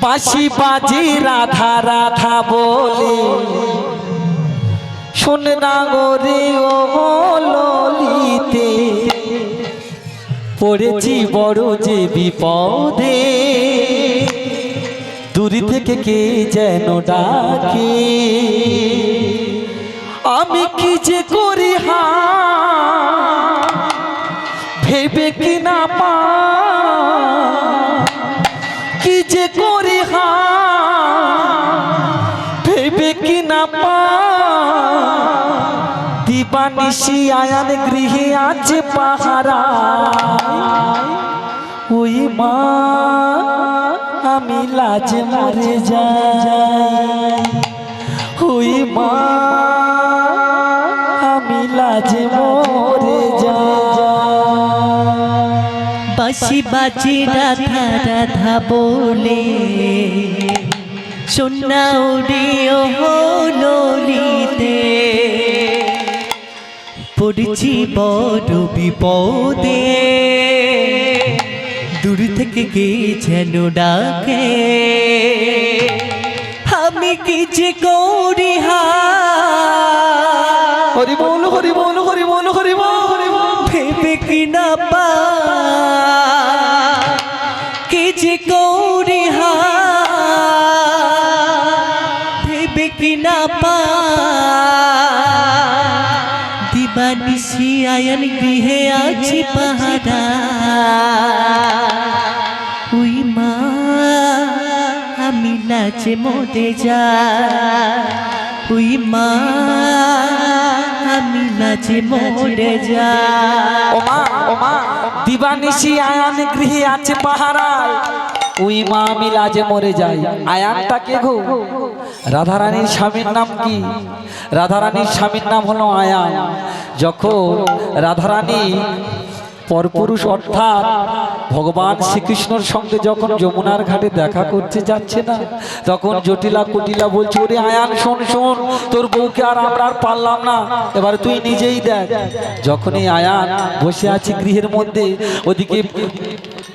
বাঁশি বাজে, রাধা রাধা বলে। শোন না ও ললিতে পড়েছি বড় যে বিপদে। দূরি থেকে কে যেন ডাকে। আমি কি যে করি হা? ভেবে কি না পা? কি যে করি দিবানিশি আয়ান গৃহে আছে পাহারা। ওই মা, আমি লাজ মরে যাই। ওই মা, আমি লাজ মরে যাই। বাঁশি বাজি রাধা রাধা বলে সোনা উড়িও ললিতে পড়ছি বড় বিপদে। দূর থেকে কে যেন ডাকে। আমি কি যে করি হরি? বল হরি বল হরি বল হরি বল হরি বল। ভেবে কি না পা কি যে কৌরি হা ভেবে কি না পা দিবানিশি আয়ন গৃহে আছে পাহারা। উই মা, আমি নাচে মোদে যা। উই মা, আমি নাচে মোড়ে যা। দিবানিশি আয়ান গৃহে আছে পাহারায়। ওই মা, আমি লাজে মরে যাই। আয়ানটা কে গো? রাধারানীর স্বামীর নাম কি? রাধারানীর স্বামীর নাম হলো আয়ান। যখন রাধারানী পরপুরুষ অর্থাৎ ভগবান শ্রীকৃষ্ণর সঙ্গে যখন যমুনার ঘাটে দেখা করতে যাচ্ছে না, তখন জটিলা কুটিলা বলছে, ওরে আয়ান, শোন শোন, তোর বউকে আর আমরা আর পারলাম না। এবার তুই নিজেই দেখ। যখনই আয়ান বসে আছে গৃহের মধ্যে, ওদিকে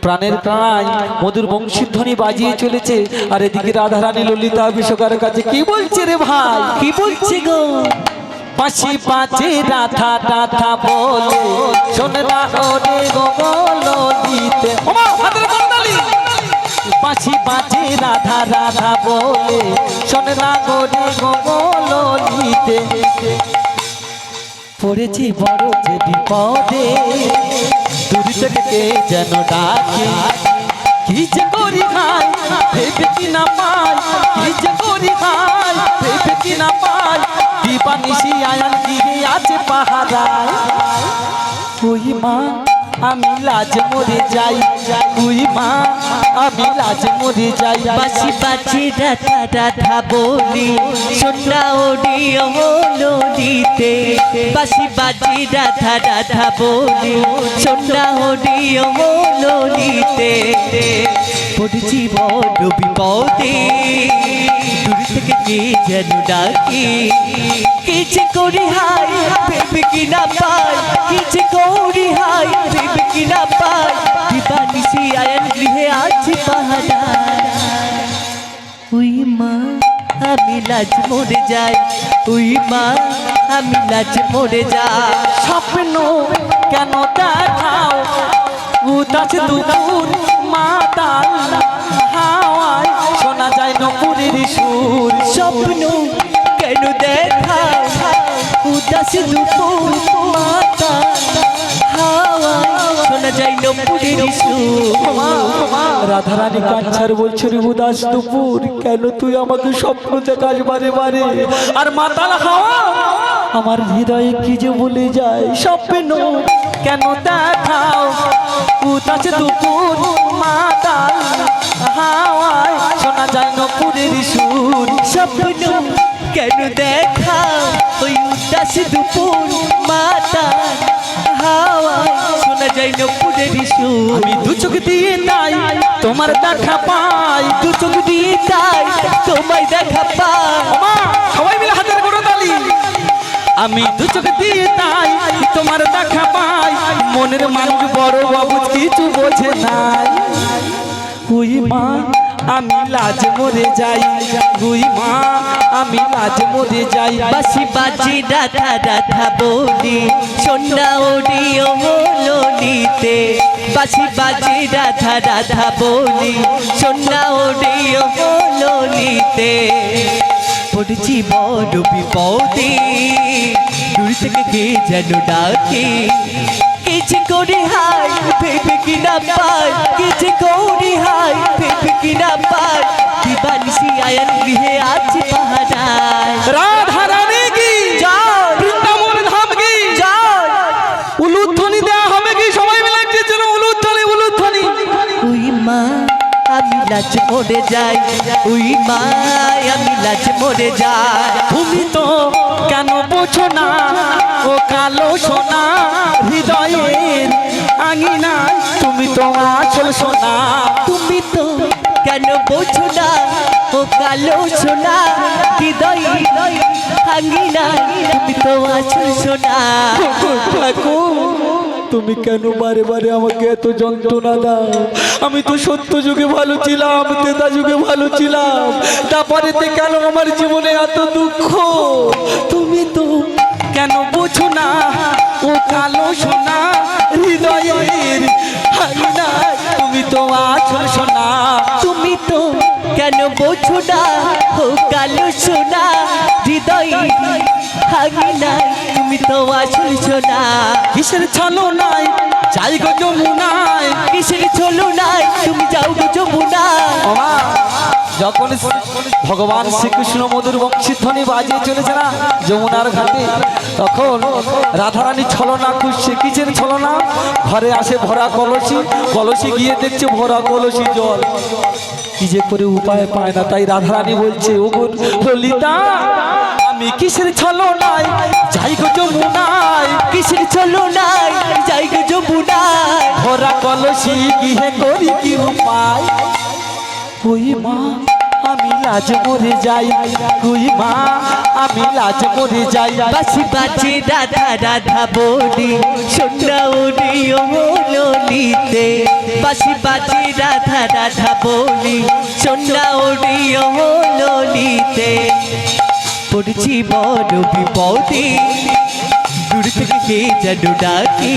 প্রাণের প্রাণায় মধুর বংশীধ্বনি বাজিয়ে চলেছে। আর এদিকে রাধারানী ললিতা বিশ্বকারের কাছে, কি বলছে রে ভাই? কি বলছে গো? পাশি পাচে রাধা রাধা বলে না ওরে গো, বলো দিতে। পাশি পাচে রাধা রাধা বলে না ওরে গো, বলো দিতে। পড়েছি বড় যে বিপদে থেকে কে যেন ডাকে। কি যে করি ভাই, ভেবে কি না পাই? কি যে করি ভাই, ভেবে কি না পাই? দিবানিশি আয়ান কি আছে পাহারায়। ওই মা আমি লাজ মরে যাই ওই মা, আমি লাজ মরে যাই। বাসি বাজি রাধা রাধা বলি, সোনা ওডিও দিতে বাসি বাজি রাধা রাধা বলি, সোনা ওডিও নদীতে পড়ছি বড় বিপদে, দূর থেকে কে যেন ডাকি। কিছু করি হাই কি না পাই। কিছু করি হাই কি না পাই দিবানিসি আয়ন গৃহে আছি পাহারা ওই মা, আমি লাজ মরে যাই, ওই মা, আমি লাজ মরে যাই। স্বপ্ন কেন দেখাও? উদাস দুপুর মাতাল রাধারানী দুপুর কেন তুই বারে আর আমার হৃদয়ে কি যে বলে যায়? স্বপ্ন, কেন দেখাও? দুপুর মাতাল শোনা যায় নপুরের সুর স্বপ্ন কেন দেখা ওই উদাস দুপুর মাতা হাওয়া যায় নপুরের সুর আমি দু চোখ দিয়ে তাই তোমার দেখা পাই। দু চোখ দিয়ে তাই তোমায় দেখা পাই। সবাই মিলে হাতের গোড়া তালি। আমি দু চোখ দিয়ে তাই তোমার দেখা পাই। মনের মানুষ বড় বাবু কিছু বোঝে নাই। ওই মা আমি লাজ মরে যাই গুই মা, আমি লাজ মরে যাই। বাসি বাজি রাধা রাধা বলি, সন্ধ্যা ওডিও ললিতে বাসি বাজি রাধা রাধা বলি, সন্ধ্যা ওডিও ললিতে পড়ছি বড় বিপদে, দূর থেকে কে যেন ডাকে? কিছু করে হাই ভেবে কিনা পায় কিছু করে হাই ভেবে কিনা পায় দিবানিসি আয়ান গৃহে আছে পাহাড়ায় রাধা রানী কি? জয়। বৃন্দাবন ধাম কি? জয়। উলুধ্বনি দেওয়া হবে কি? সবাই মিলে একটির জন্য উলুধ্বনি উলুধ্বনি। উই মা আমি লাজ মরে যাই। উই মা আমি লাজ মরে যাই। তুমি তো কেন বোঝো না? ও কালো সোনা, হৃদয়ের আঙিনা। তুমি তো আসল সোনা। তুমি তো কেন বোঝো না? ও কালো সোনা হৃদয় ভাঙি না তুমি তো আছো সোনা। তুমি কেন বারে বারে আমাকে এত যন্ত্রণা দাও? আমি তো সত্য যুগে ভালো ছিলাম, তেতা যুগে ভালো ছিলাম। তারপরেতে কেন আমার জীবনে এত দুঃখ? তুমি তো কেন বোঝো না? ও কালো সোনা, হৃদয়ের তুমি তো আছো সোনা। তুমি তো কেন বোঝো না? কিসের ছলো নাই যাই গো কিসের চলো নাই তুমি যাও গো যখন ভগবান শ্রীকৃষ্ণ মধুর বংশীধ্বনি বাজিয়ে চলেছে না যমুনার ঘাটে, তখন রাধারানী ছলনা খুঁজছে কিসের ছলনা? ঘরে আসে ভরা কলসি কলসি গিয়ে দেখছে ভরা কলসি জল। কি যে করে উপায় পায় না তাই রাধারানী বলছে ও ললিতা, আমি কিসের ছলনায়? যাই কলসি গিয়ে করি কি উপায়? ওই মা, আমি লাজ মরে যাই। ওই মা, আমি লাজ মরে যাই। বাসি বাজে রাধা রাধা বলি। ও ললিতে বাসি বাজে রাধা রাধা বলি। ও ললিতে পড়ছি বড় বিপদে। দূর থেকে যেন ডাকি?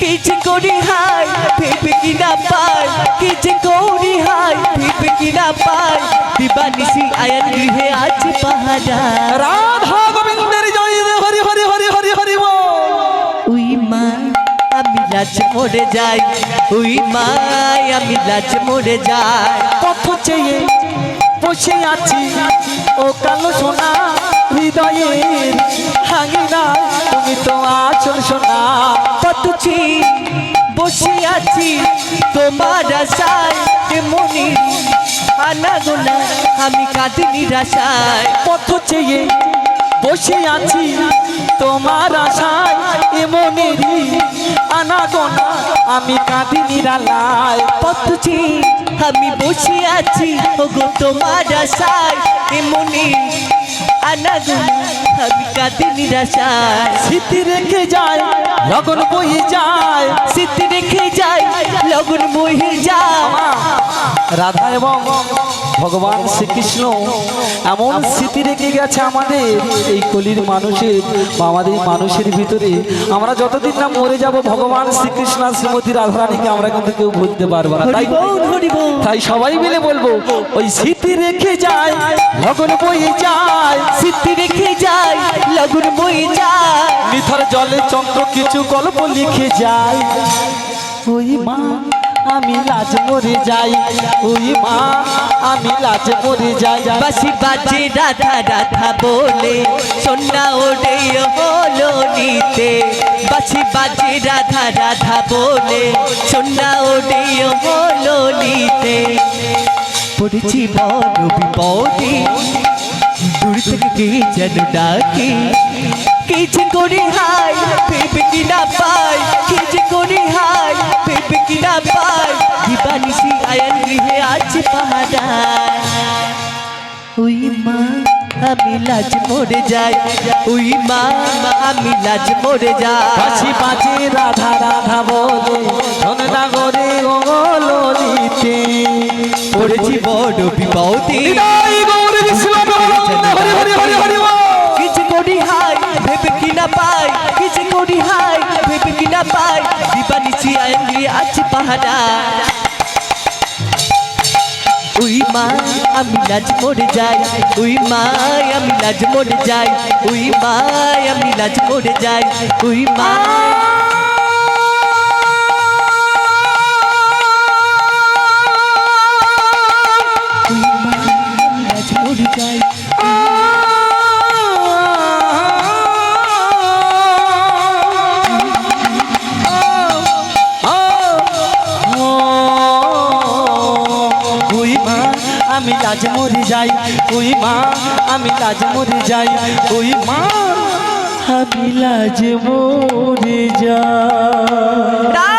কিছু করি হাই ভেবে কি না পাই? কিছু করি হাই ভেবে কি না পাই? দিবানিসি আয়ান গৃহে আছে পাহাড়া রাধা গোবিন্দের জয় হরি হরি হরি হরি হরি উই মা আমি লাজ মরে যাই। উই মা আমি লাজ মরে যাই। পথ চেয়ে বসে আছি ও কালো সোনা হৃদয়ের হাঙিনা। তুমি তো আচল সোনা। কতছি বসে আছি, তোমার আশায় মনি আনা গোনা আমি কাঁদি নিরাশায় পথ চেয়ে বসে আছি, তোমার আশায় এমনেরই আনাগোনা, আমি কাঁদি নিরালায় কতছি আমি বসে আছি, ওগো তোমার আশায় মনি আনা গোনা আমি কাঁদি নিরাশায়। স্মৃতি রেখে যায় লগন বয়ে যায়। স্মৃতি রেখে যায় লগন বহে যায়। রাধা এবং ভগবান শ্রীকৃষ্ণ এমন স্মৃতি রেখে গেছে আমাদের। এই কলির মানুষের বা আমাদের মানুষের ভিতরে আমরা যতদিন না মরে যাব ভগবান শ্রীকৃষ্ণ আর শ্রীমতী রাধারানীকে আমরা কিন্তু কেউ ভুলতে পারব না। তাই তাই সবাই মিলে বলব ওই স্মৃতি রেখে যায় লগন বয়ে যায় স্মৃতি রেখে যাই লগন বয়ে যায় নিথর জলে চন্দ্র কিছু গল্প লিখে যায় ওই মা আমি লাজ মরে যাই ওই মা, আমি লাজ মরে যাই। বাসি বাজে রাধা রাধা বলে সন্না ওরে হলো নিতে। বাসি বাজে রাধা রাধা বলে সন্না ওরে হলো নিতে। পড়েছি বড় বিপদে থেকে কে যেন ডাকে? কিছু করে হাই ভেবে কি না পাই? কিছু করে হাই ভেবে কি না পাই? দিবানিসি আয়ান গৃহে আছে পাহাড়ায় ওই মা আমি লাজ মরে যাই। ওই মা আমি লাজ মরে যাই। বাঁশি বাজে রাধা রাধা বলে সোননা গরে গলিতে পড়েছি বড় বিপদে। কিনা পাই কিছু করি হাই ভেবে কিনা পাই দিবানিছি আইনি আছে পাহাড়া ওই মা, আমি লাজ মরে যাই, ওই মা, আমি লাজ মরে যাই, ওই মা, আমি লাজ মরে যাই, ওই মা। লাজ মরি যাই, ওই মা, আমি লাজ মরি যাই, ওই মা, আমি লাজ মরি যাই